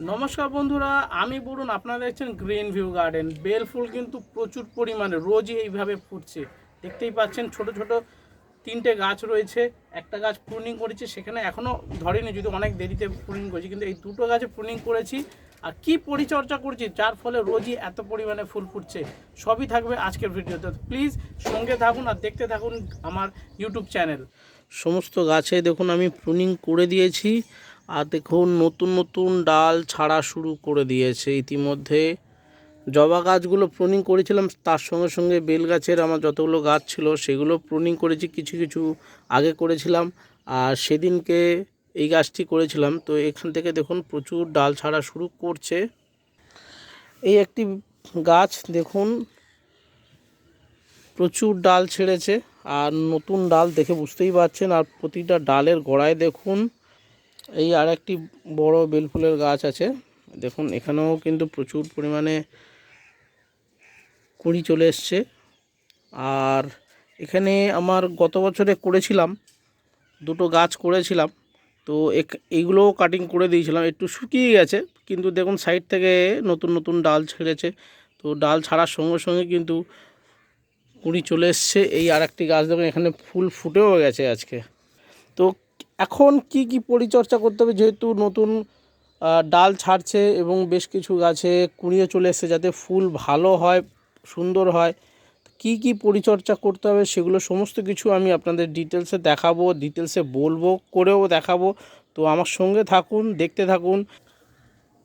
নমস্কার বন্ধুরা, আমি বলুন আপনারা দেখছেন গ্রিন ভিউ গার্ডেন বেল ফুল কিন্তু প্রচুর পরিমাণে, রোজই এইভাবে ফুটছে। দেখতেই পাচ্ছেন, ছোট ছোট তিনটে গাছ রয়েছে। একটা গাছ প্রুনিং করেছি, সেখানে এখনও ধরেনি, যদি অনেক দেরিতে প্রুনিং করেছি, কিন্তু এই দুটো গাছে প্রুনিং করেছি। আর কি পরিচর্যা করছি, যার ফলে রোজই এত পরিমাণে ফুল ফুটছে, সবই থাকবে আজকের ভিডিওতে। প্লিজ সঙ্গে থাকুন আর দেখতে থাকুন আমার ইউটিউব চ্যানেল সমস্ত গাছে দেখুন, আমি প্রুনিং করে দিয়েছি। আর দেখুন, নতুন নতুন ডাল ছাড়া শুরু করে দিয়েছে। ইতিমধ্যে জবা গাছগুলো প্রুনিং করেছিলাম, তার সঙ্গে সঙ্গে বেল গাছের আমার যতগুলো গাছ ছিল, সেগুলো প্রুনিং করেছি, কিছু কিছু আগে করেছিলাম। আর সেদিনকে এই গাছটি করেছিলাম। তো এখান থেকে দেখুন, প্রচুর ডাল ছাড়া শুরু করছে। এই একটি গাছ দেখুন, প্রচুর ডাল ছেড়েছে। আর নতুন ডাল দেখে বুঝতেই পারছেন, আর প্রতিটা ডালের গোড়ায় দেখুন এই আর একটি বড় বেলফুলের গাছ আছে। দেখুন, এখানেও কিন্তু প্রচুর পরিমাণে কুড়ি চলে এসছে। আর এখানে আমার গত বছরে করেছিলাম, দুটো গাছ করেছিলাম। তো এইগুলোও কাটিং করে দিয়েছিলাম। একটু শুকিয়ে গেছে, কিন্তু দেখুন সাইড থেকে নতুন নতুন ডাল ছেড়েছে। তো ডাল ছাড়ার সঙ্গে সঙ্গে কিন্তু কুড়ি চলে এসছে। এই আর একটি গাছ দেখুন, এখানে ফুল ফুটেও গেছে আজকে। তো এখন কি কি পরিচর্যা করতে হবে? যেহেতু নতুন ডাল ছাড়ছে এবং বেশ কিছু গাছে কুড়িয়ে চলে এসছে যাতে ফুল ভালো হয়, সুন্দর হয়। কি কি পরিচর্যা করতে হবে সেগুলো সমস্ত কিছু আমি আপনাদের ডিটেলসে দেখাবো ডিটেলসে বলব, করেও দেখাবো। তো আমার সঙ্গে থাকুন, দেখতে থাকুন।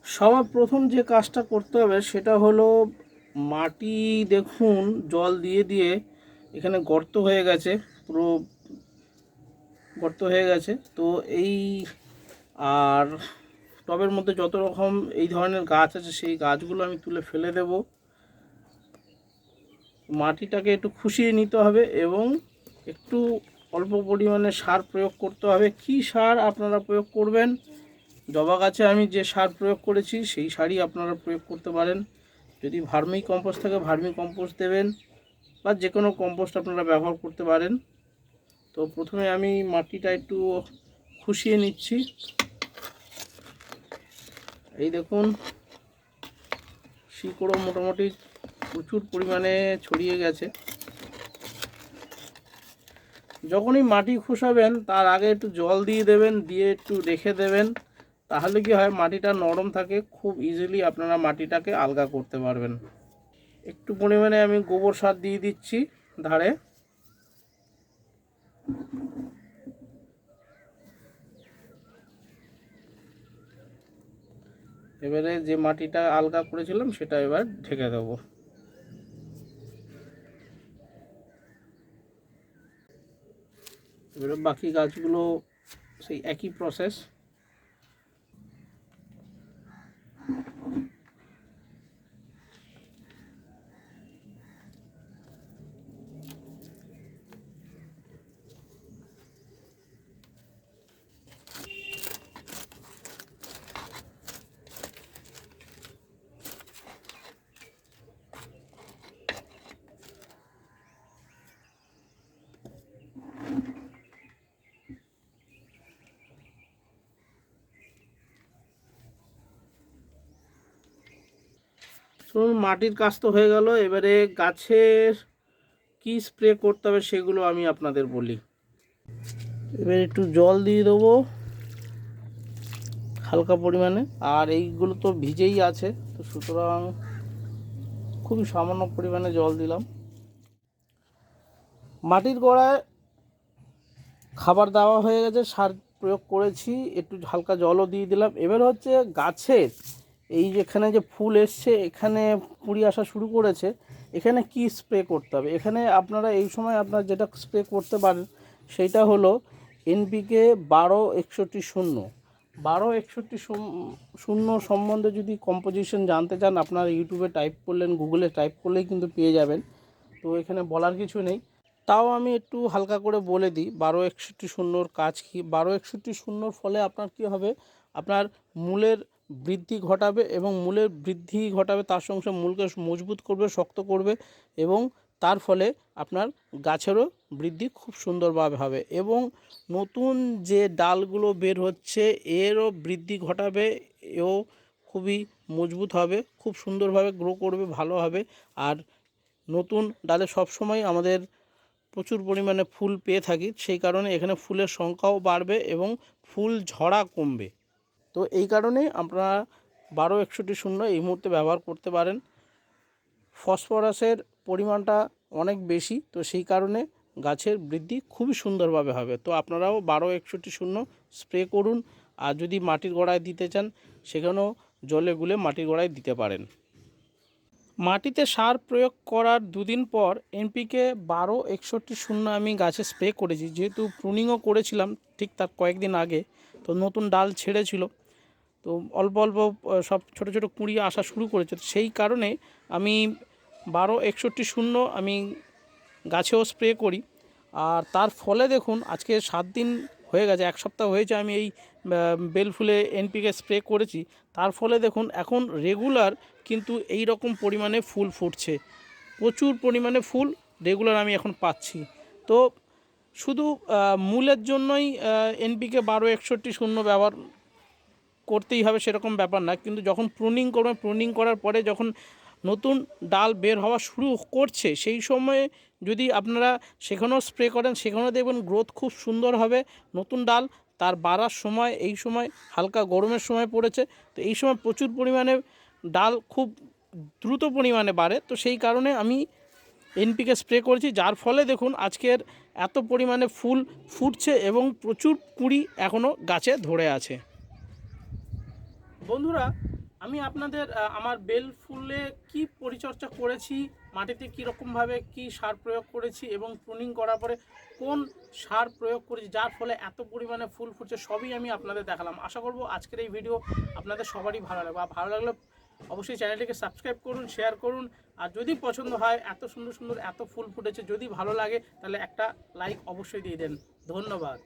সবার প্রথম যে কাজটা করতে হবে সেটা হলো মাটি দেখুন, জল দিয়ে দিয়ে এখানে গর্ত হয়ে গেছে, পুরো গর্ত হয়ে গেছে। তো এই আর টবের মধ্যে যত রকম এই ধরনের গাছ আছে, সেই গাছগুলো আমি তুলে ফেলে দেব। মাটিটাকে একটু খুশিয়ে নিতে হবে এবং একটু অল্প পরিমাণে সার প্রয়োগ করতে হবে। কি সার আপনারা প্রয়োগ করবেন? জবা গাছে আমি যে সার প্রয়োগ করেছি, সেই সারই আপনারা প্রয়োগ করতে পারেন। যদি ভার্মি কম্পোস্ট থাকে, ভার্মি কম্পোস্ট দেবেন বা যে কোনো কম্পোস্ট আপনারা ব্যবহার করতে পারেন। তো প্রথমে আমি মাটিটা একটু খুশিয়ে নিচ্ছি। এই দেখুন, শিকড়ও মোটামুটি প্রচুর পরিমাণে ছড়িয়ে গেছে। যখনই মাটি খুশাবেন তার আগে একটু জল দিয়ে দেবেন, দিয়ে একটু রেখে দেবেন, তাহলে কি হয়, মাটিটা নরম থাকে, খুব ইজিলি আপনারা মাটিটাকে আলগা করতে পারবেন। একটু পরিমাণে আমি গোবর সার দিয়ে দিচ্ছি ধারে। এবারে যে মাটিটা আলগা করেছিলাম, সেটা এবার ঢেকে দেব। এবারে বাকি গাছগুলো সেই একই প্রসেস শুনুন, মাটির কাজ তো হয়ে গেল, এবারে গাছের কি স্প্রে করতে হবে সেগুলো আমি আপনাদের বলি। এবার একটু জল দিয়ে দেবো, হালকা পরিমাণে। আর এইগুলো তো ভিজেই আছে, তো সুতরাং খুবই সামান্য পরিমাণে জল দিলাম। মাটির গোড়ায় খাবার দেওয়া হয়ে গেছে, সার প্রয়োগ করেছি, একটু হালকা জলও দিয়ে দিলাম। এবার হচ্ছে গাছের এই যেখানে যে ফুল এসছে, এখানে কুড়ি আসা শুরু করেছে, এখানে কি স্প্রে করতে হবে? এখানে আপনারা এই সময় আপনারা যেটা স্প্রে করতে পারেন সেইটা হলো এনপিকে বারো একষট্টি শূন্য। বারো একষট্টি শূন্য সম্বন্ধে যদি কম্পোজিশন জানতে চান, আপনারা ইউটিউবে টাইপ করলেন গুগলে টাইপ করলেই কিন্তু পেয়ে যাবেন। তো এখানে বলার কিছু নেই। তাও আমি একটু হালকা করে বলে দিই, বারো একষট্টি শূন্যর কাজ কী? বারো একষট্টি শূন্যর ফলে আপনার কি হবে? আপনার মূলের বৃদ্ধি ঘটাবে এবং মূলের বৃদ্ধি ঘটাবে, তার সঙ্গে সঙ্গে মূলকে মজবুত করবে, শক্ত করবে এবং তার ফলে আপনার গাছেরও বৃদ্ধি খুব সুন্দরভাবে হবে এবং নতুন যে ডালগুলো বের হচ্ছে, এরও বৃদ্ধি ঘটাবে, এও খুবই মজবুত হবে, খুব সুন্দরভাবে গ্রো করবে, ভালো হবে আর নতুন ডালে সবসময় আমাদের প্রচুর পরিমাণে ফুল পেয়ে থাকি, সেই কারণে এখানে ফুলের সংখ্যাও বাড়বে এবং ফুল ঝরা কমবে। তো এই কারণে আপনারা বারো একষট্টি শূন্য এই মুহূর্তে ব্যবহার করতে পারেন। ফসফরাসের পরিমাণটা অনেক বেশি, তো সেই কারণে গাছের বৃদ্ধি খুবই সুন্দরভাবে হবে। তো আপনারাও বারো একষট্টি শূন্য স্প্রে করুন, আর যদি মাটির গোড়ায় দিতে চান, সেখানেও জলে গুলে মাটির গোড়ায় দিতে পারেন। মাটিতে সার প্রয়োগ করার দুদিন পর এনপিকে বারো একষট্টি শূন্য আমি গাছে স্প্রে করেছি। যেহেতু প্রুনিংও করেছিলাম ঠিক তার কয়েকদিন আগে, তো নতুন ডাল ছেড়েছিল। তো অল্প অল্প সব ছোট ছোট কুঁড়ি আসা শুরু করেছে। সেই কারণে আমি বারো একষট্টি শূন্য আমি গাছেও স্প্রে করি। আর তার ফলে দেখুন, আজকে সাত দিন হয়ে গেছে, এক সপ্তাহ হয়েছে আমি এই বেল ফুলে এনপিকে স্প্রে করেছি। তার ফলে দেখুন, এখন রেগুলার কিন্তু এই রকম পরিমাণে ফুল ফুটছে। প্রচুর পরিমাণে ফুল রেগুলার আমি এখন পাচ্ছি। তো শুধু মূলের জন্যই এনপিকে বারো একষট্টি শূন্য ব্যবহার করতেই হবে সেরকম ব্যাপার না। কিন্তু যখন প্রুনিং করবে প্রুনিং করার পরে যখন নতুন ডাল বের হওয়া শুরু করছে, সেই সময়ে যদি আপনারা সেখানেও স্প্রে করেন, সেখানেও দেখবেন গ্রোথ খুব সুন্দর হবে। নতুন ডাল তার বাড়ার সময়, এই সময় হালকা গরমের সময় পড়েছে। তো এই সময় প্রচুর পরিমাণে ডাল খুব দ্রুত পরিমাণে বাড়ে। তো সেই কারণে আমি এনপিকে স্প্রে করেছি। যার ফলে দেখুন আজকের এত পরিমাণে ফুল ফুটছে এবং প্রচুর কুঁড়ি এখনও গাছে ধরে আছে। বন্ধুরা, আমি আপনাদের আমার বেল ফুলে কি পরিচর্যা করেছি, মাটিতে কীরকমভাবে কি সার প্রয়োগ করেছি এবং প্রুনিং করার পরে কোন সার প্রয়োগ করেছি, যার ফলে এত পরিমাণে ফুল ফুটছে, সবই আমি আপনাদের দেখালাম। আশা করব আজকের এই ভিডিও আপনাদের সবারই ভালো লাগবে। ভালো লাগলে অবশ্যই চ্যানেলটিকে সাবস্ক্রাইব করুন শেয়ার করুন। আর যদি পছন্দ হয়, এত সুন্দর সুন্দর এত ফুল ফুটেছে, যদি ভালো লাগে, তাহলে একটা লাইক অবশ্যই দিয়ে দেন। ধন্যবাদ।